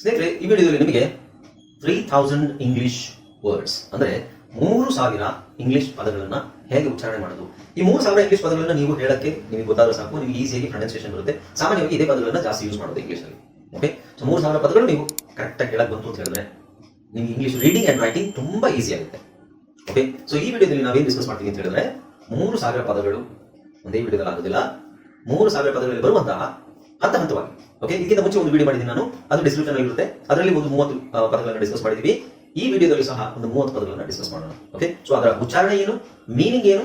ಸ್ನೇಹಿತರೆ, ಈ ವಿಡಿಯೋದಲ್ಲಿ ನಿಮಗೆ ತ್ರೀ ಥೌಸಂಡ್ ಇಂಗ್ಲಿಷ್ ವರ್ಡ್ಸ್ ಅಂದ್ರೆ ಮೂರು ಸಾವಿರ ಇಂಗ್ಲಿಷ್ ಪದಗಳನ್ನ ಹೇಗೆ ಉಚ್ಚಾರಣೆ ಮಾಡೋದು. ಈ ಮೂರು ಸಾವಿರ ಇಂಗ್ಲಿಷ್ ಪದಗಳನ್ನ ನೀವು ಹೇಳಕ್ಕೆ ನಿಮಗೆ ಗೊತ್ತಾದ್ರೆ ಸಾಕು, ನಿಮಗೆ ಈಸಿಯಾಗಿ ಪ್ರೊನೌನ್ಸಿಯೇಷನ್ ಬರುತ್ತೆ. ಸಾಮಾನ್ಯವಾಗಿ ಇದೇ ಪದಗಳನ್ನ ಜಾಸ್ತಿ ಯೂಸ್ ಮಾಡೋದು ಇಂಗ್ಲಿಷ್ ಅಲ್ಲಿ. ಓಕೆ ಸೊ ಮೂರು ಸಾವಿರ ಪದಗಳು ನೀವು ಕರೆಕ್ಟ್ ಆಗಿ ಹೇಳಕ್ ಬಂತು ಅಂತ ಹೇಳಿದ್ರೆ, ನಿಮ್ಗೆ ಇಂಗ್ಲಿಷ್ ರೀಡಿಂಗ್ ಅಂಡ್ ರೈಟಿಂಗ್ ತುಂಬಾ ಈಸಿ ಆಗುತ್ತೆ. ಓಕೆ ಸೊ ಈ ವಿಡಿಯೋದಲ್ಲಿ ನಾವೇನು ಡಿಸ್ಕಸ್ ಮಾಡ್ತೀವಿ ಅಂತ ಹೇಳಿದ್ರೆ, ಮೂರು ಸಾವಿರ ಪದಗಳು ಒಂದೇ ವಿಡಿಯೋದಲ್ಲಿ ಆಗೋದಿಲ್ಲ. ಮೂರು ಸಾವಿರ ಪದಗಳಲ್ಲಿ ಬರುವಂತಹ ಹಂತ ಹಂತವಾಗಿ. ಓಕೆ ಇದಕ್ಕಿಂತ ಮುಂಚೆ ಒಂದು ವಿಡಿಯೋ ಮಾಡಿದ್ದೀನಿ ನಾನು. ಅದು ಡಿಸ್ಕ್ರಿಪ್ಷನ್ ಅಲ್ಲಿ ಇರುತ್ತೆ. ಅದರಲ್ಲಿ ಒಂದು ಮೂವತ್ತು ಪದಗಳನ್ನು ಡಿಸ್ಕಸ್ ಮಾಡಿದೀವಿ. ಈ ವಿಡಿಯೋದಲ್ಲಿ ಸಹ ಒಂದು ಮೂವತ್ತು ಪದಗಳನ್ನು ಡಿಸ್ಕಸ್ ಮಾಡೋಣ. ಓಕೆ ಸೊ ಅದರ ಉಚ್ಚಾರಣೆ ಏನು ಮೀನಿಂಗ್ ಏನು,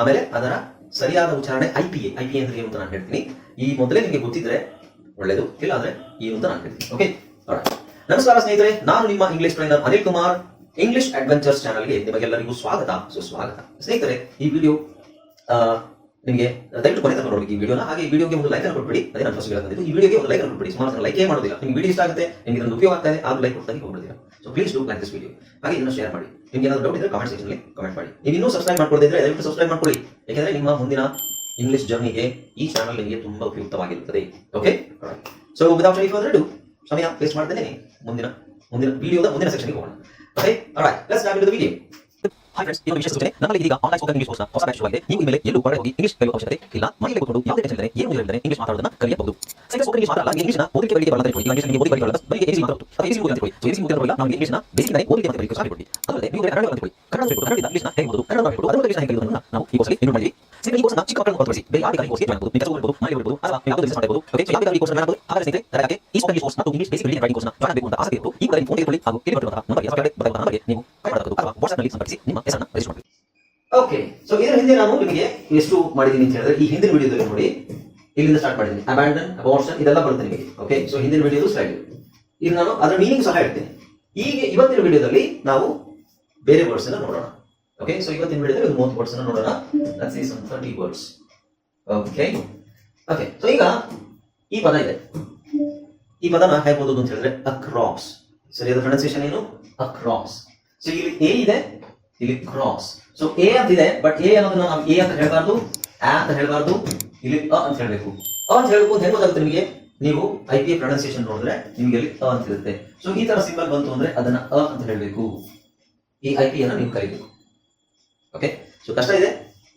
ಆಮೇಲೆ ಅದರ ಸರಿಯಾದ ಉಚ್ಚಾರಣೆ I P A I P A ಅಂದ್ರೆ ಏನು ಅಂತ ನಾನು ಹೇಳ್ತೀನಿ. ಈ ಮೊದಲೇ ನಿಮಗೆ ಗೊತ್ತಿದ್ರೆ ಒಳ್ಳೇದು, ಇಲ್ಲ ಅಂದ್ರೆ ಏನು ಅಂತ ನಾನು ಹೇಳ್ತೀನಿ. ಓಕೆ ನಮಸ್ಕಾರ ಸ್ನೇಹಿತರೆ, ನಾನು ನಿಮ್ಮ English trainer Anil Kumar. English adventures ಚಾನಲ್ಗೆ ನಿಮಗೆಲ್ಲರಿಗೂ ಸ್ವಾಗತ. ಸುಸ್ವಾಗತ ಸ್ನೇಹಿತರೆ, ಈ ವಿಡಿಯೋ ನಿಮಗೆ ದಯವಿಟ್ಟು ಕೊನೆ ತನಕ ನೋಡಬೇಕು ಈ ವಿಡಿಯೋನ ಹಾಗೆ ಈ ವಿಡಿಯೋಗೆ ಒಂದು ಲೈಕ್ ಅನ್ನು ಕೊಟ್ಬಿಡಿ. ಅದೇ ನಾನು ಫಸ್ಟ್ ಹೇಳೋದು ಈ ವಿಡಿಯೋಗೆ ಒಂದು ಲೈಕ್ ಅನ್ನು ಕೊಟ್ಬಿಡಿ. ಸುಮಾರು ಲೈಕ್ ಮಾಡೋದಿಲ್ಲ. ನಿಮ್ಗೆ ವಿಡಿಯೋ ಇಷ್ಟ ಆಗುತ್ತೆ, ನಿಮಗೆ ಇದನ್ನು ಉಪಯೋಗ ಆಗ್ತಾ ಇದೆ ಆದ್ರೂ ಲೈಕ್ ನೀವು ಹೋಗ್ಬಿಡ್ತೀರಾ so please do like this video ಹಾಗೆ ಇದನ್ನು ಶೇರ್ ಮಾಡಿ. ನಿಮ್ಗೆ ಏನಾದ್ರು ಡೌಟ್ ಇದ್ರೆ ಕಾಮೆಂಟ್ ಸೆಕ್ಷನ್ ಕಾಮೆಂಟ್ ಮಾಡಿ. ನೀವು ಇನ್ನೂ ಸಬ್ಸ್ಕ್ರೈಬ್ ಮಾಡ್ಕೊಳ್ಳದಿದ್ರೆ ದಯವಿಟ್ಟು ಸಬ್ಸ್ಕ್ರೈಬ್ ಮಾಡ್ಕೊಳ್ಳಿ ಯಾಕಂದ್ರೆ ನಿಮ್ಮ ಮುಂದಿನ ಇಂಗ್ಲಿಷ್ ಜರ್ನಿಗೆ ಈ ಚಾನಲ್ ನಿಮಗೆ ತುಂಬಾ ಉಪಯುಕ್ತವಾಗಿರುತ್ತದೆ. Okay so without any further do ಸಮಯ ವೇಸ್ಟ್ ಮಾಡ್ತೇನೆ ಮುಂದಿನ ಮುಂದಿನ ವಿಡಿಯೋದ ಮುಂದಿನ ಸೆಕ್ಷನ್ಗೆ ಹೋಗೋಣ. Okay alright let's start with the video hi friends ಇದು ವಿಶೇಷ ಸೂಚನೆ ನಮ್ಮಲ್ಲಿ ಇದೀಗ ಆನ್ಲೈನ್ ಸ್ಪೋಕನ್ ಇಂಗ್ಲಿಷ್ ಕೋರ್ಸ್ನ ಹೊಸ ಬ್ಯಾಚ್ ನೀವು ಇಮೇಲೆ ಎಲ್ಲೂ ಹೊರಗೆ ಹೋಗಿ ಇಂಗ್ಲಿಷ್ ಕಲಿಯುವ ಅವಶ್ಯಕತೆ ಇಲ್ಲ ಮನೆಯಲ್ಲಿ ಕೂತ್ಕೊಂಡು ಯಾವುದೇ ಟೆನ್ಷನ್ ಇಲ್ಲದೆ ಏನು ಇಲ್ಲದೆ ಇಂಗ್ಲಿಷ್ ಮಾತಾಡೋದನ್ನ ಕಲಿಯಬಹುದು ಸೈನ್ಸ್ ಸ್ಪೋಕನ್ ಇಂಗ್ಲಿಷ್ ಮಾತ್ರ ಅಲ್ಲ ಇಂಗ್ಲಿಷ್ನ ಓದಿಕೆ ಬೆಳಿಗ್ಗೆ ಬರಲ್ಲ ಅಂತ ಇಂಗ್ಲಿಷ್ ನಿಮಗೆ ಓದಿ ಬರಲ್ಲ ಬರೀ ಎಸಿ ಮಾತ್ರ ಅಥವಾ ಎಸಿ ಓದಿ ತಿಳ್ಕೊಳ್ಳಿ ಸೊ ಎಸಿ ಓದಿ ಬರಲ್ಲ ನಾವು ಇಂಗ್ಲಿಷ್ನ ಬೇಸಿಕ್ ಇಂದ ಓದಿ ಮತ್ತೆ ಬರಲಿಕ್ಕೆ ಸಾಧ್ಯ ಕೊಡಿ ಅದಲ್ಲದೆ ನೀವು ಕನ್ನಡ ತಿಳ್ಕೊಳ್ಳಿ ಕನ್ನಡ ತಿಳ್ಕೊಳ್ಳಿ ಕನ್ನಡದಿಂದ ಇಂಗ್ಲಿಷ್ನ ಹೇಗೆ ಓದೋದು ಕನ್ನಡ ಬಿಟ್ಟು ಅದರ ಕಲಿಯೋದನ್ನ ನಾವು ಈ ಕೋರ್ಸ್ಗೆ ಇನ್ನು ಮಾಡಿದ್ವಿ ಓಕೆ ಸೊ ಇದರ ಹಿಂದೆ ನಾನು ನಿಮಗೆ ಎಷ್ಟು ಮಾಡಿದ್ದೀನಿ ಅಂತ ಹೇಳಿದ್ರೆ ಈ ಹಿಂದಿನ ವಿಡಿಯೋದಲ್ಲಿ ನೋಡಿ ಇಲ್ಲಿಂದ ಸ್ಟಾರ್ಟ್ ಮಾಡಿದ್ದೀನಿ ಅಬ್ಯಾಂಡನ್ ಅಬಾರ್ಷನ್ ಇದೆಲ್ಲ ಬರುತ್ತೆ ನಿಮಗೆ ಓಕೆ ಸೊ ಹಿಂದಿನ ವಿಡಿಯೋದು ಸ್ಲೈಡ್ ಈಗ ನಾನು ಅದರ ಮೀನಿಂಗ್ ಸಹ ಹೇಳ್ತೀನಿ ಈಗ ಇವತ್ತಿನ ವಿಡಿಯೋದಲ್ಲಿ ನಾವು ಬೇರೆ ವರ್ಡ್ಸ್ ನೋಡೋಣ ಓಕೆ ಸೊ ಇವತ್ತಿನ ಬಿಡಿದ್ರೆ ಇದು ಮೂವತ್ತು ವರ್ಡ್ಸ್ ನೋಡೋಣ. Let's see some 30 words okay okay so ಈಗ ಈ ಪದ ಇದೆ. ಈ ಪದನ ಹೇಗೆ ಅಂತ ಹೇಳಿದ್ರೆ ಅಕ್ರಾಸ್ ಸರಿಯಾದ ಪ್ರೊನೌನ್ಸಿಯೇಷನ್ ಏನು? ಅಕ್ರಾಸ್ ಸೊ ಇಲ್ಲಿ ಎ ಇದೆ, ಇಲ್ಲಿ ಕ್ರಾಸ್ ಸೊ ಎ ಅಂತ ಇದೆ ಬಟ್ ಎ ಅನ್ನೋದನ್ನ ನಾವು ಎ ಅಂತ ಹೇಳಬಾರ್ದು ಆ ಅಂತ ಹೇಳಬಾರ್ದು, ಇಲ್ಲಿ ಅ ಅಂತ ಹೇಳಬೇಕು. ಅ ಅಂತ ಹೇಳಬೇಕು ಅಂತ ಗೊತ್ತಾಗುತ್ತೆ ನಿಮಗೆ? ನೀವು ಐ ಪಿ ಪ್ರೊನೌನ್ಸಿಯೇಷನ್ ನೋಡಿದ್ರೆ ನಿಮಗೆ ಅಲ್ಲಿ ಅ ಅಂತ ಇರುತ್ತೆ. ಸೊ ಈ ತರ ಸಿಂಬಲ್ ಬಂತು ಅಂದ್ರೆ ಅದನ್ನ ಅ ಅಂತ ಹೇಳಬೇಕು. ಈ ಐ ಪಿ ಅನ್ನ ನೀವು ಕಲಿಬೇಕು ಓಕೆ ಸೊ ಕಷ್ಟ ಇದೆ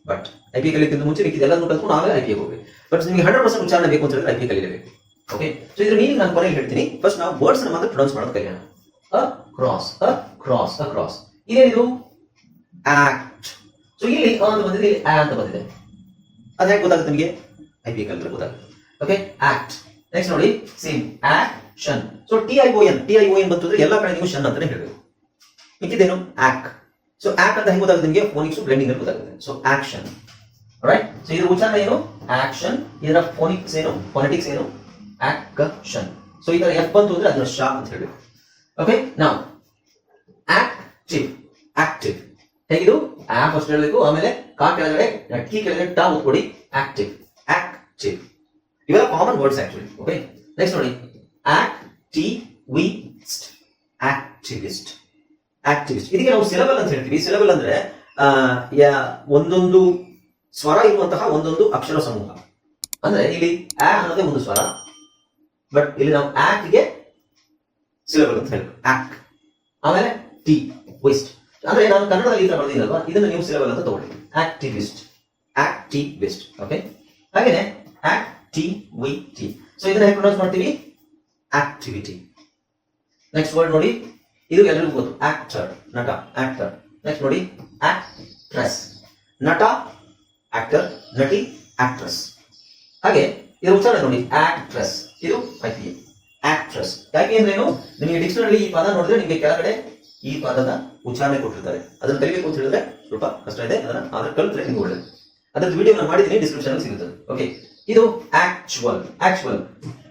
ಬಟ್ ಐ ಪಿ ಕಲಿಯೋಕ್ಕಿಂತ ಮುಂಚೆ ಎಲ್ಲದನ್ನು ಕಲ್ತ್ಕೊಂಡು ಆಮೇಲೆ ಐ ಪಿ ಹೋಗ್ಬೇಕು. ಬಟ್ ನಿಮಗೆ ಹಂಡ್ರೆಡ್ ಪರ್ಸೆಂಟ್ ಉಚ್ಚಾರಣೆ ಬೇಕು ಅಂತ ಹೇಳಿದ್ರೆ ಐ ಪಿ ಕಲಿಯಬೇಕು ಓಕೆ ಸೊ ಇದ್ರ ಮೀನಿಂಗ್ ನಾನು ಕೊನೆಗೆ ಹೇಳ್ತೀನಿ. ಫಸ್ಟ್ ನಾವು ವರ್ಡ್ಸ್ ಮಾತ್ರ ಪ್ರೊನೌನ್ಸ್ ಮಾಡೋದು ಕಲಿಯೋಣ. Across across across ಇದೇನಿದು ಆಕ್ಟ್ ಸೊ ಇಲ್ಲಿ ಅ ಅಂತ ಬಂದಿದೆ, ಇಲ್ಲಿ ಆ ಅಂತ ಬಂದಿದೆ. ಅದು ಹೇಗೆ ಗೊತ್ತಾಗುತ್ತೆ ನಿಮಗೆ? ಐ ಪಿ ಕಲಿತ್ರೆ ಗೊತ್ತಾಗುತ್ತೆ. ಓಕೆ ಆಕ್ಟ್ ನೆಕ್ಸ್ಟ್ ನೋಡಿ same action so T I O N T I O N ಬಂತು ಎಲ್ಲ ಕಡೆ ನೀವು ಶನ್ ಅಂತಾನೆ ಹೇಳಬೇಕು. ಮಿಕ್ಕಿದ್ದೇನು? ಆಕ್ ಸೊ ಆಕ್ಟ್ ಅಂತ ಹೆಂಗ್ ಗೊತ್ತಾಗುತ್ತೆ ನಿಮಗೆ? ಫೋನಿಕ್ಸ್ ಬ್ಲೆಂಡಿಂಗ್ ಅಲ್ಲಿ ಗೊತ್ತಾಗುತ್ತೆ ಸೊ ಆಕ್ಷನ್ ರೈಟ್ ಸೊ ಇದರ ಉಚ್ಚಾರಣೆ ಏನು? ಆಕ್ಷನ್ ಇದರ ಫೋನಿಕ್ಸ್ ಏನು? ಫೋನೆಟಿಕ್ಸ್ ಏನು? ಆಕ್ಷನ್ ಸೊ ಇದರ ಎಫ್ ಬಂತು ಅಂದ್ರೆ ಅದರ ಶಾ ಅಂತ ಹೇಳಿ ಓಕೆ ನಾವು ಆಕ್ಟಿವ್ ಆಕ್ಟಿವ್ ಹೇಗಿದು? ಆ ಫಸ್ಟ್ ಹೇಳಬೇಕು. ಆಮೇಲೆ ಕಾ ಕೆಳಗಡೆ ಕಿ ಕೆಳಗಡೆ, ಟಾ ಕೊಡಿ ಆಕ್ಟಿವ್ ಆಕ್ಟಿವ್ ಇವೆಲ್ಲ common words actually okay next ನೋಡಿ. ಆಕ್ಟಿವಿಸ್ಟ್ ಆಕ್ಟಿವಿಸ್ಟ್ ಆಕ್ಟಿವಿಸ್ಟ್ ಇದಕ್ಕೆ ನಾವು ಸಿಲಬಲ್ ಅಂತ ಹೇಳ್ತೀವಿ. ಸಿಲಬಲ್ ಅಂದ್ರೆ ಒಂದೊಂದು ಸ್ವರ ಇರುವಂತಹ ಒಂದೊಂದು ಅಕ್ಷರ ಸಮೂಹ. ಅಂದ್ರೆ ಇಲ್ಲಿ ಆ ಅನ್ನೋದೇ ಒಂದು ಸ್ವರ. ಬಟ್ ಇಲ್ಲಿ ನಾವು ಆಕ್ಗೆ ಸಿಲಬಲ್ ಅಂತ ಹೇಳ್ಬೇಕು. ಆಕ್ ಆಮೇಲೆ ಟಿ ವೆಸ್ಟ್ ಅಂದ್ರೆ ನಾನು ಕನ್ನಡದಲ್ಲಿ ಈ ತರ ಬಂದಿದ್ದಲ್ವಾ ಇದನ್ನು ನೀವು ಸಿಲಬಲ್ ಅಂತ ತಗೊಳ್ಳಿ. ಆಕ್ಟಿವಿಸ್ಟ್ ಆಕ್ಟಿವಿಸ್ಟ್ ಓಕೆ ಹಾಗೇನೆ ಟಿ ಸೊ ಇದನ್ನ ಹೇಗೆ ಪ್ರೊನೌನ್ಸ್ ಮಾಡ್ತೀವಿ? ಆಕ್ಟಿವಿಟಿ ನೆಕ್ಸ್ಟ್ ವರ್ಡ್ ನೋಡಿ. ಇದು ಎಲ್ಲರಿಗೂ ಗೊತ್ತು. ಆಕ್ಟರ್ ನಟ. ಆಕ್ಟರ್ ನೆಕ್ಸ್ಟ್ ನೋಡಿ. ಆಕ್ಟ್ರೆಸ್ ನಟ ಆಕ್ಟರ್ ನಟಿ ಆಕ್ಟ್ರೆಸ್ ಹಾಗೆ ಇದು ಉಚ್ಚಾರಣೆ ನೋಡಿ. ಆಕ್ಟ್ರೆಸ್ ಇದು ಐ ಪಿ ಆಕ್ಟ್ರೆಸ್ ಯಾಕೆ ಅಂದ್ರೆ ಏನು? ನಿಮಗೆ ಡಿಕ್ಷನರಿ ಈ ಪದ ನೋಡಿದ್ರೆ ನಿಮಗೆ ಕೆಳಗಡೆ ಈ ಪದದ ಉಚ್ಚಾರಣೆ ಕೊಟ್ಟಿರ್ತಾರೆ. ಅದನ್ನ ಕಲಿಬೇಕು ಅಂತ ಹೇಳಿದ್ರೆ ಸ್ವಲ್ಪ ಕಷ್ಟ ಇದೆ. ಅದನ್ನ ಆದ್ರೆ ಕಲಿತ್ರೆ ನಿಮ್ಗೆ ಅದ್ರದ್ದು ವಿಡಿಯೋ ನಾನು ಮಾಡಿದ್ದೀನಿ ಡಿಸ್ಕ್ರಿಪ್ಷನ್ ಸಿಗುತ್ತದೆ ಓಕೆ ಇದು ಆಕ್ಚುವಲ್ ಆಕ್ಚುವಲ್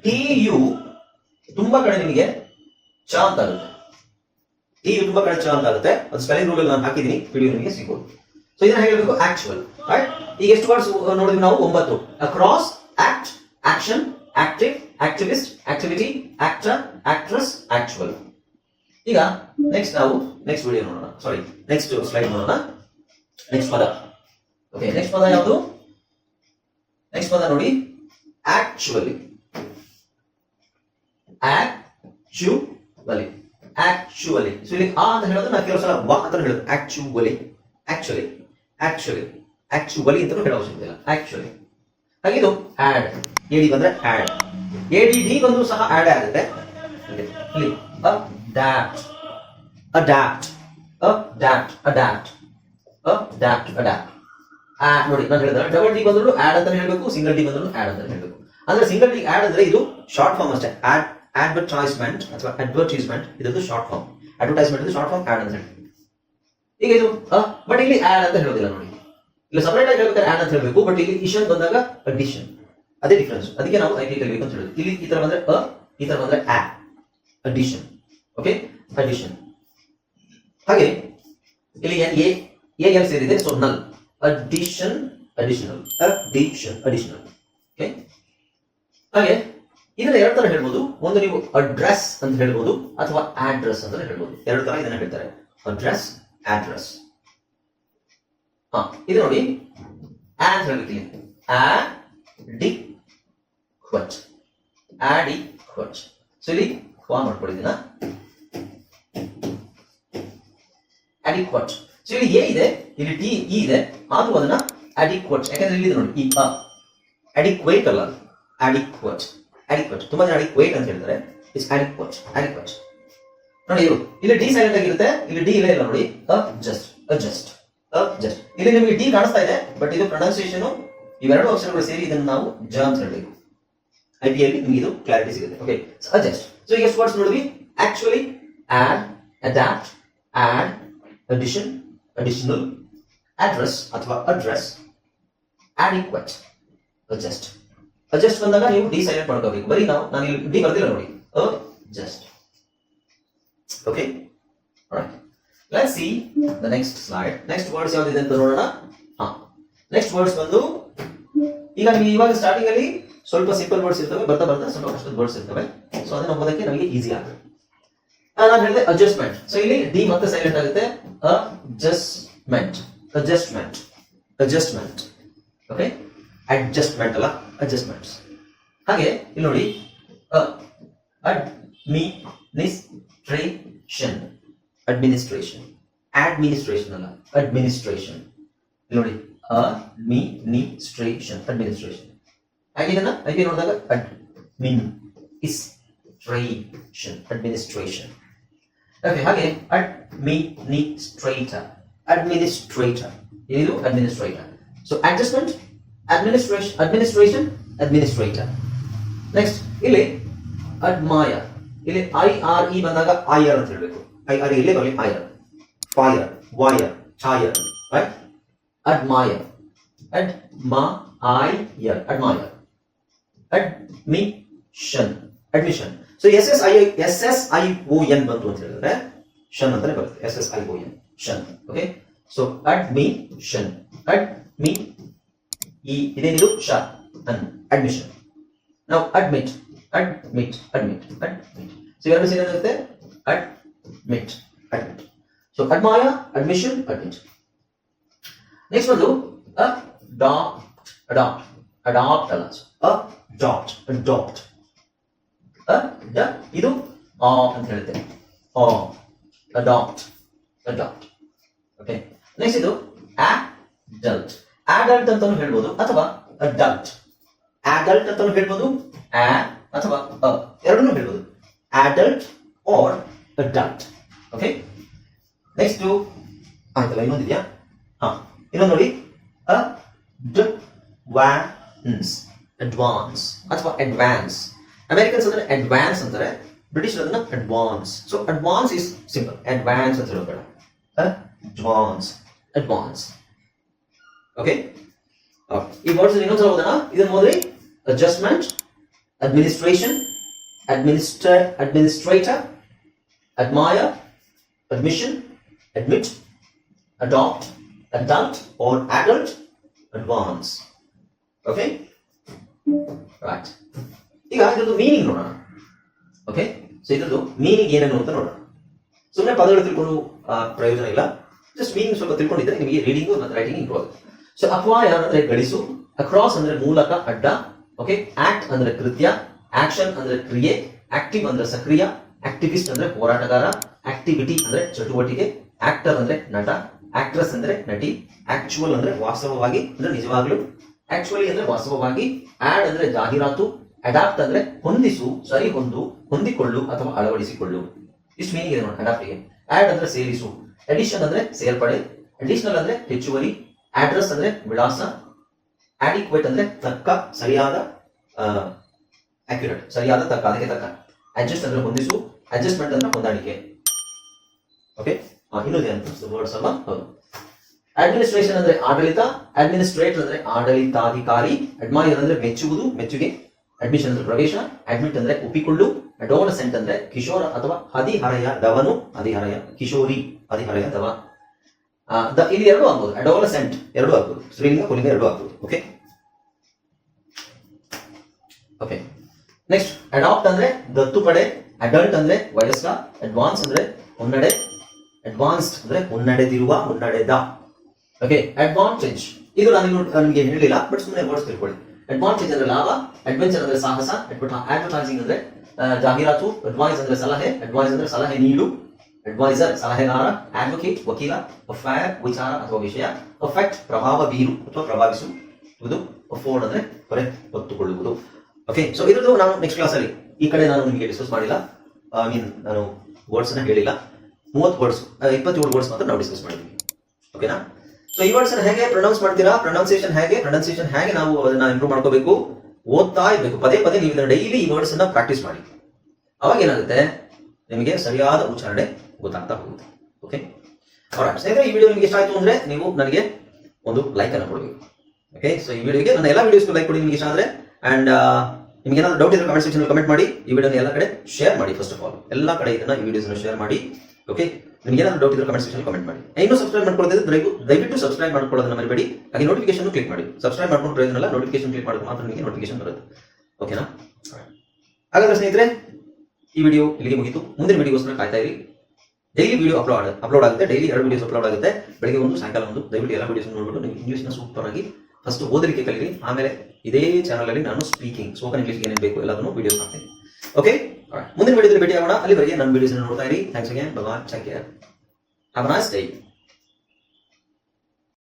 ಟಿ ಯು ತುಂಬಾ ಕಡೆ ನಿಮಗೆ ಚಾಂತ್ ಆಗುತ್ತೆ. ತುಂಬ ತುಂಬಾ ಕಳಚ ಅಂತ ಆಗುತ್ತೆ. ಅದು ಸ್ಪೆಲ್ಲಿಂಗ್ ರೂಲ್ ನಾನು ಹಾಕಿದ್ದೀನಿ ವಿಡಿಯೋ ನಿಮಗೆ ಸಿಗ್ಬೋದು. ಸೊ ಇದನ್ನ ಹೇಳಬೇಕು ಆಕ್ಚುವಲ್ ರೈಟ್ ಈಗ ಎಷ್ಟು ವರ್ಡ್ಸ್ ನೋಡಿದ್ವಿ ನಾವು? ಒಂಬತ್ತು. Across act action active activist activity actor actress actual ಈಗ ನೆಕ್ಸ್ಟ್ ನಾವು ನೆಕ್ಸ್ಟ್ ವಿಡಿಯೋ ನೋಡೋಣ. ಸಾರಿ ನೆಕ್ಸ್ಟ್ ಸ್ಲೈಡ್ ನೋಡೋಣ. ನೆಕ್ಸ್ಟ್ ಪದ. ಓಕೆ ನೆಕ್ಸ್ಟ್ ಪದ ಯಾವುದು? ನೆಕ್ಸ್ಟ್ ಪದ ನೋಡಿ. ಆಕ್ಚುವಲಿ ಆಕ್ಚುವಲಿ ಆಕ್ಚುವಲಿ ಸೊ ಇಲ್ಲಿ ಆ ಅಂತ ಹೇಳೋದು ನಾವು ಕೆಲವು ಸಲ ವಾ ಅಂತ ಹೇಳೋದು. ಆಕ್ಚುವಲಿ ಆಕ್ಚುಲಿ ಆಕ್ಚುಲಿ ಆಕ್ಚುವಲಿ ಅಂತ ಹೇಳೋ ಅವಶ್ಯಕತೆ ಇಲ್ಲ. ಆಕ್ಚುಲಿ ಹಾಗೆ ಇದು ಆಡ್ ಎಡಿ ಬಂದ್ರೆ ಆಡ್ ಎಡಿ ಡಿ ಬಂದ್ರು ಸಹ ಆಡ್ ಆಗುತ್ತೆ. ಇಲ್ಲಿ adapt adapt adapt adapt adapt adapt ಆ, ನೋಡಿ, ನಾನು ಹೇಳಿದ್ರೆ ಡಬಲ್ ಡಿ ಬಂದ್ರು ಆಡ್ ಅಂತ ಹೇಳಬೇಕು ಸಿಂಗಲ್ ಡಿ ಬಂದ್ರು ಆಡ್ ಅಂತ ಹೇಳಬೇಕು. ಅಂದ್ರೆ ಸಿಂಗಲ್ ಡಿ ಆಡ್ ಅಂದ್ರೆ ಇದು ಶಾರ್ಟ್ ಫಾರ್ಮ್ ಅಷ್ಟೇ. ಆಡ್ ಅಡ್ವರ್ಟೈಸ್ಮೆಂಟ್ ಅಥವಾ ಅಡ್ವರ್ಟೈಸ್ಮೆಂಟ್ ಇದೊಂದು short form advertisement short form ad ಅಂತ ಹೇಳಿ ಈಗ ಇದು ಬಟ್ ಇಲ್ಲಿ ಆಡ್ ಅಂತ ಹೇಳೋದಿಲ್ಲ ನೋಡಿ. ಇಲ್ಲ ಸಪರೇಟ್ ಆಗಿ ಹೇಳ್ಬೇಕಾದ್ರೆ ಆಡ್ ಅಂತ ಹೇಳಬೇಕು ಬಟ್ ಇಲ್ಲಿ ಇಶನ್ ಬಂದಾಗ ಅಡಿಷನ್ ಅದೇ ಡಿಫ್ರೆನ್ಸ್ ಅದಕ್ಕೆ ನಾವು ಐಟಿ ಕಲಿಬೇಕು ಅಂತ ಹೇಳೋದು. ಇಲ್ಲಿ ಈ ತರ ಬಂದ್ರೆ ಅ ಈ ತರ ಬಂದ್ರೆ ಆ ಅಡಿಷನ್ ಓಕೆ ಅಡಿಷನ್ ಹಾಗೆ, ಇಲ್ಲಿ ಎನ್ ಎ ಎ ಎಲ್ ಸೇರಿದೆ ಸೊ ನಲ್ addition additional addition additional okay ಹಾಗೆ ಇದನ್ನ ಎರಡು ತರ ಹೇಳ್ಬೋದು. ಒಂದು ನೀವು ಅಡ್ರೆಸ್ ಅಂತ ಹೇಳ್ಬೋದು ಅಥವಾ ಅಡ್ರೆಸ್ ಅಂತ ಹೇಳ್ಬೋದು. ಎರಡು ತರ ಇದನ್ನ ಹೇಳ್ತಾರೆ. ಅಡ್ರೆಸ್ ಅಡ್ರೆಸ್ ಹಾ, ಇದು ನೋಡಿ. ಅಂತ ಹೇಳ್ಬೇಕಿಲ್ಲಿ ಡಿ ಕ್ವಚ್ ಸೊ ಇಲ್ಲಿ ಕ್ವಾ ಮಾಡ್ಕೊಂಡಿದ್ದೀನ ಅಡಿಕ್ವಚ್ ಸೊ ಇಲ್ಲಿ ಎ ಇದೆ, ಇಲ್ಲಿ ಟಿ ಇ ಇದೆ. ಆದ್ರೂ ಅದನ್ನ ಅಡಿಕ್ವಚ್ ಯಾಕಂದ್ರೆ ಇಲ್ಲಿ ನೋಡಿ ಈ ಅ ಅಡಿಕ್ವೇಟ್ ಅಲ್ಲ ಅಡಿಕ್ವಟ್ ಅಡಿಕ್ವಟ್ ತುಂಬಾ ಜನ ಅಡಿಕ್ವೇಟ್ ಅಂತ ಹೇಳ್ತಾರೆ ಇಟ್ಸ್ ಅಡಿಕ್ವಟ್ ಅಡಿಕ್ವಟ್ ನೋಡಿ ಇದು, ಇಲ್ಲಿ ಡಿ ಸೈಲೆಂಟ್ ಆಗಿರುತ್ತೆ ಇಲ್ಲಿ ಡಿ ಇಲ್ಲ ನೋಡಿ. ಅಡ್ಜಸ್ಟ್ ಜಸ್ಟ್ ಅ ಜಸ್ಟ್ ಇಲ್ಲಿ ನಿಮಗೆ ಡಿ ಕಾಣಿಸ್ತಾ ಇದೆ ಬಟ್ ಇದು ಪ್ರೊನೌನ್ಸಿಯೇಷನ್ ಇವೆರಡು ಅಕ್ಷರಗಳು ಸೇರಿ ಇದನ್ನು ನಾವು ಜ ಅಂತ ಹೇಳಬೇಕು. ಐ ಪಿ ಅಲ್ಲಿ ನಿಮಗೆ ಇದು ಕ್ಲಾರಿಟಿ ಸಿಗುತ್ತೆ. ಓಕೆ ಅಡ್ಜಸ್ಟ್ ಸೊ ಎಷ್ಟು ವರ್ಡ್ಸ್ ನೋಡಿದ್ವಿ? Actually ad adapt ad addition additional address ಅಥವಾ ಅಡ್ರೆಸ್ adequate adjust. Adjust ಬಂದಾಗ ನೀವು ಡಿ ಸೈಲೆಂಟ್ ಮಾಡ್ಕೋಬೇಕು. ಬರೀ ನಾವು, ನಾನು ಇಲ್ಲಿ ಡಿ ಬರ್ದಿಲ್ಲ ನೋಡಿ. Just okay see the next slide next words ಯಾವ್ದಿದೆ ಅಂತ ನೋಡೋಣ. ಹಾ. ನೆಕ್ಸ್ಟ್ ವರ್ಡ್ಸ್ ಬಂದು, ಈಗ ನೀವು ಇವಾಗ ಸ್ಟಾರ್ಟಿಂಗ್ ಅಲ್ಲಿ ಸ್ವಲ್ಪ ಸಿಂಪಲ್ ವರ್ಡ್ಸ್ ಇರ್ತವೆ, ಬರ್ತಾ ಬರ್ತಾ ಸ್ವಲ್ಪ ಕಷ್ಟದ ವರ್ಡ್ಸ್ ಇರ್ತವೆ. ಸೊ ಅದನ್ನ ಓದೋದಕ್ಕೆ ನಮಗೆ ಈಸಿ ಆಗುತ್ತೆ. ನಾನು ಹೇಳಿದೆ ಅಡ್ಜಸ್ಟ್ಮೆಂಟ್ ಸೊ ಇಲ್ಲಿ ಡಿ ಮತ್ತೆ ಸೈಲೆಂಟ್ ಆಗುತ್ತೆ. Adjustment adjustment adjustment okay adjustment ಅಲ್ಲ ಅಡ್ಜಸ್ಟ್ಮೆಂಟ್ಸ್ ಹಾಗೆ, ಇಲ್ಲಿ ನೋಡಿ ಅಡ್ಮಿನಿಸ್ಟ್ರೇಷನ್. ಅಡ್ಮಿನಿಸ್ಟ್ರೇಷನ್. ಅಡ್ಮಿನಿಸ್ಟ್ರೇಷನ್ ಅಲ್ಲ, ಅಡ್ಮಿನಿಸ್ಟ್ರೇಷನ್. ನೋಡಿ, ಅಡ್ಮಿನಿಸ್ಟ್ರೇಷನ್ ಅಡ್ಮಿನಿಸ್ಟ್ರೇಷನ್. ಹಾಗೆ ಇದನ್ನ ಐ ನೋಡಿದಾಗ administration administration. Okay ಹಾಗೆ, ಅಡ್ಮಿನಿಸ್ಟ್ರೇಟರ್. ಅಡ್ಮಿನಿಸ್ಟ್ರೇಟರ್. ಇದು administrator. So adjustment administration administration administrator next ಇಲ್ಲಿ ಅಡ್ಮಯರ್ ಇಲ್ಲಿ ಐ ಆರ್ ಇ ಬಂದಾಗ ಆಯರ್ ಅಂತ ಹೇಳಬೇಕು. ಐ ಆರ್ ಇಲ್ಲೇ ಬರಲಿ ire fire wire ಛಾಯರ್ right admire admire admire admission admission so S S I S S I O N ಬಂತು ಅಂತ ಹೇಳಿದ್ರೆ ಶನ್ ಅಂತಾನೆ ಬರುತ್ತೆ. S S I O N shun okay so admission ಅಡ್ಮಿ ಈ ಇದೇನಿದು ಶ ಅನ್ ಅಡ್ಮಿಷನ್ ನಾವು admit admit admit admit so ಎರಡು ಸೇರಿ ಏನಾಗುತ್ತೆ admit admit so admire admission admit next ಒಂದು ಅಡಾಪ್ಟ್ ಅಡಾಪ್ಟ್ ಅಡಾಪ್ಟ್ ಅಲ್ಲ ಅಡಾಪ್ಟ್ ಅಡಾಪ್ಟ್ ಅಡ ಇದು ಆ ಅಂತ ಹೇಳುತ್ತೆ ಆ ಅಡಾಪ್ಟ್ ಅಡಾಪ್ಟ್ ಓಕೆ ನೆಕ್ಸ್ಟ್ ಇದು ಅಡಲ್ಟ್ ಅಡಲ್ಟ್ ಅಂತಾನು ಹೇಳ್ಬೋದು ಅಥವಾ ಅಡಲ್ಟ್ ಅಡಲ್ಟ್ ಅಂತಾನು ಹೇಳ್ಬೋದು ಆ ಅಥವಾ ಅ ಎರಡನ್ನೂ ಹೇಳ್ಬೋದು. Adult or adult okay next ಆಯ್ತಲ್ಲ ಇನ್ನೊಂದಿದೆಯಾ? ಹಾ. ಇನ್ನೊಂದು ನೋಡಿ. ಅಡ್ವಾನ್ಸ್ ಅಡ್ವಾನ್ಸ್ ಅಥವಾ ಅಡ್ವಾನ್ಸ್ ಅಮೆರಿಕನ್ಸ್ ಅಂದ್ರೆ ಅಡ್ವಾನ್ಸ್ ಅಂತಾರೆ ಬ್ರಿಟಿಷ್ ಅದನ್ನ advance so advance is simple advance ಅಂತ ಹೇಳೋಬೇಡ ಅಡ್ವಾನ್ಸ್ ಅಡ್ವಾನ್ಸ್ ಓಕೆ ಈ ವರ್ಡ್ಸ್ ಇನ್ನೊಂದ್ಸಲ ಓದೋಣ. ಇದನ್ನ ಓದ್ರಿ adjustment administration ಅಡ್ಮಿನಿಸ್ಟ್ರ administrator admire, admission, admit adopt adult or adult advance okay right ಈಗ ಇದ್ರದ್ದು ಮೀನಿಂಗ್ ನೋಡೋಣ. ಓಕೆ ಸೊ ಇದ್ರದ್ದು ಮೀನಿಂಗ್ ಏನೇನು ಅಂತ ನೋಡೋಣ. ಸುಮ್ಮನೆ ಪದಗಳು ತಿಳ್ಕೊಂಡು ಪ್ರಯೋಜನ ಇಲ್ಲ. ಜಸ್ಟ್ ಮೀನಿಂಗ್ ಸ್ವಲ್ಪ ತಿಳ್ಕೊಂಡಿದ್ರೆ ನಿಮಗೆ ರೀಡಿಂಗು ಮತ್ತು ರೈಟಿಂಗ್ ಇಂಪ್ರೂವ್ ಆಗುತ್ತೆ. ಸೊ ಅಕ್ವಾಯ ಅಂದ್ರೆ ಗಳಿಸು ಅಕ್ರಾಸ್ ಅಂದ್ರೆ ಮೂಲಕ ಅಡ್ಡ ಓಕೆ ಆಕ್ಟ್ ಅಂದ್ರೆ ಕೃತ್ಯ ಆಕ್ಷನ್ ಅಂದ್ರೆ ಕ್ರಿಯೆ ಆಕ್ಟಿವ್ ಅಂದ್ರೆ ಸಕ್ರಿಯ ಆಕ್ಟಿವಿಸ್ಟ್ ಅಂದ್ರೆ ಹೋರಾಟಗಾರ ಆಕ್ಟಿವಿಟಿ ಅಂದ್ರೆ ಚಟುವಟಿಕೆ ಆಕ್ಟರ್ ಅಂದ್ರೆ ನಟ ಆಕ್ಟ್ರೆಸ್ ಅಂದ್ರೆ ನಟಿ ಆಕ್ಚುವಲ್ ಅಂದ್ರೆ ವಾಸ್ತವವಾಗಿ ಅಂದ್ರೆ ನಿಜವಾಗ್ಲು ಆಕ್ಚುಲಿ ಅಂದ್ರೆ ವಾಸ್ತವವಾಗಿ ಆಡ್ ಅಂದ್ರೆ ಜಾಹೀರಾತು ಅಡಾಪ್ಟ್ ಅಂದ್ರೆ ಹೊಂದಿಸು ಸರಿ ಹೊಂದು ಹೊಂದಿಕೊಳ್ಳು ಅಥವಾ ಅಳವಡಿಸಿಕೊಳ್ಳು. ಇಷ್ಟು ಮೀನಿಂಗ್ ಇದೆ ನೋಡಿ ಆಡ್ ಅಂದ್ರೆ ಸೇರಿಸು ಅಡಿಷನ್ ಅಂದ್ರೆ ಸೇರ್ಪಡೆ ಅಡಿಷನಲ್ ಅಂದ್ರೆ ಹೆಚ್ಚುವರಿ ಅಡ್ರೆಸ್ ಅಂದ್ರೆ ವಿಳಾಸ ಆಡಿಕ್ವೇಟ್ ಅಂದ್ರೆ ತಕ್ಕ ಸರಿಯಾದ ಅಕ್ಯುರೇಟ್ ಸರಿಯಾದ ತಕ್ಕ ಅದಕ್ಕೆ ತಕ್ಕ. ಅಡ್ಜಸ್ಟ್ ಅಂದ್ರೆ ಹೊಂದಿಸು ಅಡ್ಜಸ್ಟ್ಮೆಂಟ್ ಅಂದ್ರೆ ಹೊಂದಾಣಿಕೆ. ಓಕೆ ಇನ್ನೊಂದು ಅಂತ ವರ್ಡ್ಸ್ ಅಲ್ವಾ ಹೌದು. ಅಡ್ಮಿನಿಸ್ಟ್ರೇಷನ್ ಅಂದ್ರೆ ಆಡಳಿತ ಅಡ್ಮಿನಿಸ್ಟ್ರೇಟರ್ ಅಂದ್ರೆ ಆಡಳಿತಾಧಿಕಾರಿ ಅಡ್ಮೈರ್ ಅಂದ್ರೆ ಮೆಚ್ಚುವುದು ಮೆಚ್ಚುಗೆ. ಅಡ್ಮಿಷನ್ ಅಂದ್ರೆ ಪ್ರವೇಶ ಅಡ್ಮಿಟ್ ಅಂದ್ರೆ ಒಪ್ಪಿಕೊಳ್ಳು ಅಡೋಲಸೆಂಟ್ ಅಂದ್ರೆ ಕಿಶೋರ ಅಥವಾ ಹದಿಹರೆಯದವನು ಹದಿಹರೆಯ ಕಿಶೋರಿ ಹದಿಹರೆಯದವ. ಆ, ದ- ಇಲ್ಲಿ ಎರಡು ಆಗ್ಬೋದು. ಅಡೋಲಸೆಂಟ್ ಎರಡು ಆಗ್ಬೋದು. ಸ್ತ್ರೀಲಿಂಗ ಪುಲ್ಲಿಂಗ ಎರಡು ಆಗ್ಬೋದು. ಓಕೆ ಓಕೆ ನೆಕ್ಸ್ಟ್ ಅಡಾಪ್ಟ್ ಅಂದ್ರೆ ದತ್ತು ಪಡೆ ಅಡಲ್ಟ್ ಅಂದ್ರೆ ವಯಸ್ಕ ಅಡ್ವಾನ್ಸ್ ಅಂದ್ರೆ ಮುನ್ನಡೆ ಅಡ್ವಾನ್ಸ್ಡ್ ಅಂದ್ರೆ ಮುನ್ನಡೆದಿರುವ, ಮುನ್ನಡೆದ. ಓಕೆ ಅಡ್ವಾಂಟೇಜ್ ಇದು ನಾನು ನಿಮಗೆ ಹೇಳಿಲ್ಲ ಬಟ್ ಸುಮ್ಮನೆ ವರ್ಡ್ಸ್ ತಿಳ್ಕೊಳ್ಳಿ. ಅಡ್ವಾಂಟೇಜ್ ಅಂದ್ರೆ ಲಾಭ ಅಡ್ವೆಂಚರ್ ಅಂದ್ರೆ ಸಾಹಸ ಅಡ್ವರ್ಟೈಸಿಂಗ್ ಅಂದ್ರೆ ಜಾಹೀರಾತು ಅಡ್ವೈಸ್ ಅಂದ್ರೆ ಸಲಹೆ ಅಡ್ವೈಸ್ ಅಂದ್ರೆ ಸಲಹೆ ನೀಡು. ಅಡ್ವೈಸರ್ ಸಲಹೆಗಾರ ಅಡ್ವೊಕೇಟ್ ವಕೀಲ ಅಫೈರ್ ವಿಚಾರ ಅಥವಾ ವಿಷಯ ಅಫೆಕ್ಟ್ ಪ್ರಭಾವ ಬೀರು ಅಥವಾ ಪ್ರಭಾವಿಸುವುದು ಅಫೋರ್ಡ್ ಅಂದ್ರೆ ಹೊರೆ ಹೊತ್ತುಕೊಳ್ಳುವುದು. ಓಕೆ ಸೊ ಇದ್ರದ್ದು ನಾನು ನೆಕ್ಸ್ಟ್ ಕ್ಲಾಸ್ ಅಲ್ಲಿ ಈ ಕಡೆ ನಾನು ನಿಮಗೆ ಡಿಸ್ಕಸ್ ಮಾಡಿಲ್ಲ. ಐ ಮೀನ್ ನಾನು ವರ್ಡ್ಸ್ ಅನ್ನ ಹೇಳಿಲ್ಲ. ಮೂವತ್ತು ವರ್ಡ್ಸ್ ಇಪ್ಪತ್ತೇಳು ವರ್ಡ್ಸ್ ಮಾತ್ರ ನಾವು ಡಿಸ್ಕಸ್ ಮಾಡಿದ್ದೀವಿ ಓಕೆನಾ ಸೊ ಈ ವರ್ಡ್ಸ್ ಹೇಗೆ ಪ್ರೊನೌನ್ಸ್ ಮಾಡ್ತೀರಾ? ಪ್ರೊನೌನ್ಸಿಯೇಷನ್ ಹೇಗೆ? ಪ್ರೊನೌನ್ಸಿಯೇಷನ್ ಹೇಗೆ ನಾವು ಅದನ್ನ ಇಂಪ್ರೂವ್ ಮಾಡ್ಕೋಬೇಕು? ಓದ್ತಾ ಇರಬೇಕು. ಪದೇ ಪದೇ ನೀವು ಡೈಲಿ ಈ ವರ್ಡ್ಸ್ ಅನ್ನ ಪ್ರಾಕ್ಟೀಸ್ ಮಾಡಿ. ಅವಾಗ ಏನಾಗುತ್ತೆ? ನಿಮಗೆ ಸರಿಯಾದ ಉಚ್ಚಾರಣೆ ಗೊತ್ತಾಗ್ತಾ ಹೋಗುತ್ತೆ. ಓಕೆ ಸ್ನೇಹಿತರೆ, ಈ ವಿಡಿಯೋ ನಿಮಗೆ ಇಷ್ಟ ಆಯ್ತು ಅಂದ್ರೆ ನೀವು ನನಗೆ ಒಂದು ಲೈಕ್ ಅನ್ನು ಕೊಡಬೇಕು ಓಕೆ ಸೊ ಈ ವಿಡಿಯೋಗೆ ನನ್ನ ಎಲ್ಲ ವಿಡಿಯೋಸ್ಗೂ ಲೈಕ್ ಕೊಡಿ, ನಿಮಗೆ ಇಷ್ಟ ಆದ್ರೆ. ಅಂಡ್ ನಿಮಗೆ ಏನಾದ್ರು ಡೌಟ್ ಇದ್ರೆ ಕಮೆಂಟ್ ಸೆಕ್ಷನ್ ಕಮೆಂಟ್ ಮಾಡಿ, ಈ ವಿಡಿಯೋನ ಎಲ್ಲ ಕಡೆ ಶೇರ್ ಮಾಡಿ ಫಸ್ಟ್ ಆಫ್ ಆಲ್ ಎಲ್ಲ ಕಡೆ ಇದನ್ನ ಈ ವಿಡಿಯೋಸ್ ಶೇರ್ ಮಾಡಿ ಓಕೆ ನಿಮಗೆ ಏನಾದ್ರು ಡೌಟ್ ಇದ್ರೆ ಕಮೆಂಟ್ ಸೆಕ್ಷನ್ ಕಮೆಂಟ್ ಮಾಡಿ. ಇನ್ನೂ ಸಬ್ಸ್ಕ್ರೈಬ್ ದಯವಿಟ್ಟು ದಯವಿಟ್ಟು ಸಬ್ಸ್ಕ್ರೈಬ್ ಮಾಡ್ಕೊಳ್ಳೋದನ್ನ ಮರಿಬೇಡಿ. ಹಾಗೆ ನೋಟಿಫಿಕೇಶನ್ ಕ್ಲಿಕ್ ಮಾಡಿ. ಸಬ್ಸ್ಕ್ರೈಬ್ ಮಾಡ್ಕೊಂಡು ಇದನ್ನೆಲ್ಲ ನೋಟಿಫಿಕೇಶನ್ ಕ್ಲಿಕ್ ಮಾಡಿದ್ರೆ ಮಾತ್ರ ನಿಮಗೆ ನೋಟಿಫಿಕೇಶನ್ ಬರುತ್ತೆ. ಓಕೆನಾ ಹಾಗಾದ್ರೆ ಸ್ನೇಹಿತರೆ, ಈ ವಿಡಿಯೋ ಇಲ್ಲಿಗೆ ಮುಗಿತು. ಮುಂದಿನ ವಿಡಿಯೋಸ್ನ ಕಾಯ್ತಾ ಇರಿ. ಡೈಲಿ ವಿಡಿಯೋ ಅಪ್ಲೋಡ್ ಅಪ್ಲೋಡ್ ಆಗುತ್ತೆ. ಡೈಲಿ ಎರಡು ವೀಡಿಯೋಸ್ ಅಪ್ಲೋಡ್ ಆಗುತ್ತೆ. ಬೆಳಗ್ಗೆ ಒಂದು ಸಾಯಂಕಾಲ ಒಂದು. ದಯವಿಟ್ಟು ಎಲ್ಲ ವೀಡಿಯೋಸ್ ನೋಡ್ಬಿಟ್ಟು ನೀವು ಇಂಗ್ಲೀಷ್ನ ಸೂಪರ್ ಆಗಿ ಫಸ್ಟ್ ಓದಲಿಕ್ಕೆ ಕಲೀರಿ. ಆಮೇಲೆ ಇದೇ ಚಾನಲಲ್ಲಿ ನಾನು ಸ್ಪೀಕಿಂಗ್ ಸ್ಪೋಕನ್ ಇಂಗ್ಲೀಷ್ ಏನೇನು ಬೇಕು ಎಲ್ಲದನ್ನು ವೀಡಿಯೋ ಮಾಡ್ತೀನಿ ಓಕೆ ಮುಂದಿನ ವಿಡಿಯೋದಲ್ಲಿ ಭೇಟಿ ಆಗೋಣ ಅಲ್ಲಿವರೆಗೆ ನನ್ನ ವೀಡಿಯೋಸ್ ನೋಡ್ತಾ ಇರಿ. Thanks again take care have nice day